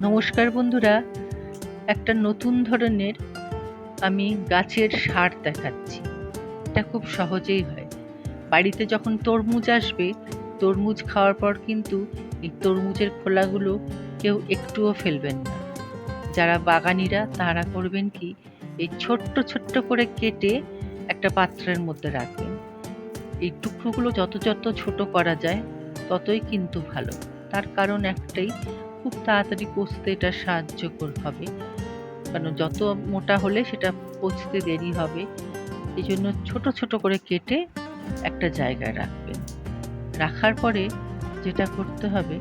নমস্কার বন্ধুরা। একটা নতুন ধরনের আমি গাছের সার দেখাচ্ছি। এটা খুব সহজেই হয়। বাড়িতে যখন তরমুজ আসবে, তরমুজ খাওয়ার পর কিন্তু এই তরমুজের খোলাগুলো কেউ একটুও ফেলবেন না। যারা বাগানিরা, তারা করবেন কি, এই ছোট্ট ছোট্ট করে কেটে একটা পাত্রের মধ্যে রাখবেন। এই টুকরোগুলো যত যত ছোট করা যায়, ততই কিন্তু ভালো। তার কারণ একটাই খুব তাড়াতাড়ি পচতে এটা সাহায্যকর হবে। কারণ যত মোটা হলে সেটা পচতে দেরি হবে। এই জন্য ছোটো ছোটো করে কেটে একটা জায়গায় রাখবেন। রাখার পরে যেটা করতে হবে,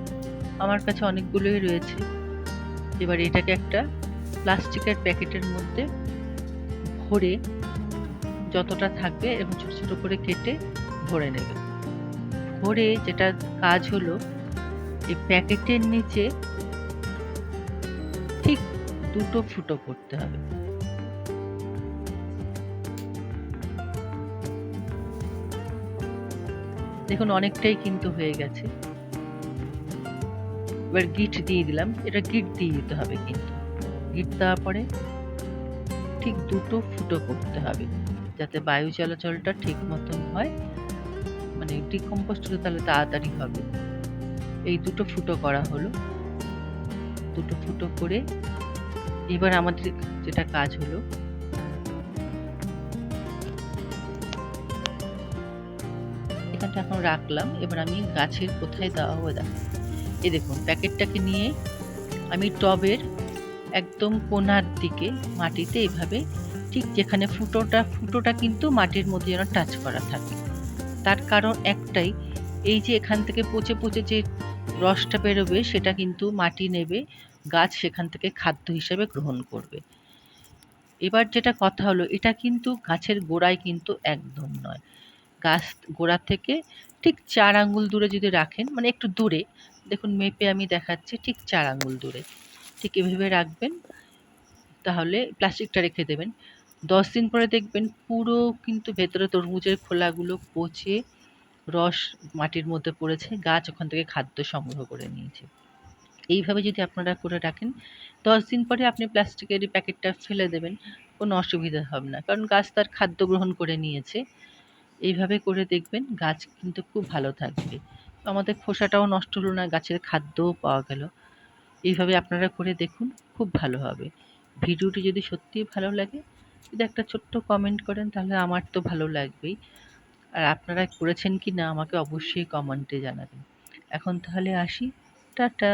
আমার কাছে অনেকগুলোই রয়েছে। এবার এটাকে একটা প্লাস্টিকের প্যাকেটের মধ্যে ভরে যতটা থাকবে এবং ছোট ছোট করে কেটে ভরে নেবে ভরে যেটা কাজ হলো এই প্যাকেটের নিচে ঠিক দুটো ফুটো করতে হবে। দেখুন, অনেকটাই কিন্তু হয়ে গেছে। এবার গিট দিয়ে দিলাম। এটা গিট দিয়ে দিতে হবে কিন্তু। গিট দেওয়ার পরে ঠিক দুটো ফুটো করতে হবে যাতে বায়ু চলাচলটা ঠিক মতন হয়। মানে ডিকম্পোস্টটা তাহলে তাড়াতাড়ি হবে। এই দুটো ফুটো করা হলো। দুটো ফুটো করে এবার আমাদের যেটা কাজ হলো, এখানটা এখন রাখলাম। এবার আমি গাছের কোথায় দেওয়া হবে দেখো, এই দেখুন, প্যাকেটটাকে নিয়ে আমি টবের একদম কোনার দিকে মাটিতে এভাবে ঠিক যেখানে ফুটোটা ফুটোটা কিন্তু মাটির মধ্যে যেন টাচ করা থাকে। তার কারণ একটাই, এই যে এখান থেকে পচে পচে যে রসটা বেরোবে, সেটা কিন্তু মাটি নেবে, গাছ সেখান থেকে খাদ্য হিসেবে গ্রহণ করবে। এবার যেটা কথা হলো, এটা কিন্তু গাছের গোড়ায় কিন্তু একদম নয়। গাছ গোড়া থেকে ঠিক চার আঙ্গুল দূরে যদি রাখেন মানে একটু দূরে, দেখুন মেপে আমি দেখাচ্ছি, ঠিক চার আঙ্গুল দূরে। ঠিক এভাবে রাখবেন, তাহলে প্লাস্টিকটা রেখে দেবেন। দশ দিন পরে দেখবেন পুরো কিন্তু ভেতরে তরমুজের খোলাগুলো পচে রস মাটির মধ্যে পড়েছে, গাছ ওখান থেকে খাদ্য সংগ্রহ করে নিয়েছে। এইভাবে যদি আপনারা করে রাখেন, দশ দিন পরে আপনি প্লাস্টিকের এই প্যাকেটটা ফেলে দেবেন, কোনো অসুবিধা হবে না। কারণ গাছ তার খাদ্য গ্রহণ করে নিয়েছে। এইভাবে করে দেখবেন গাছ কিন্তু খুব ভালো থাকবে। আমাদের খোসাটাও নষ্ট হলো না, গাছের খাদ্যও পাওয়া গেল। এইভাবে আপনারা করে দেখুন, খুব ভালো হবে। ভিডিওটি যদি সত্যিই ভালো লাগে, যদি একটা ছোট্ট কমেন্ট করেন, তাহলে আমার তো ভালো লাগবেই। আর আপনারা করেছেন কি না আমাকে অবশ্যই কমেন্টে জানাবেন। এখন তাহলে আসি। টাটা!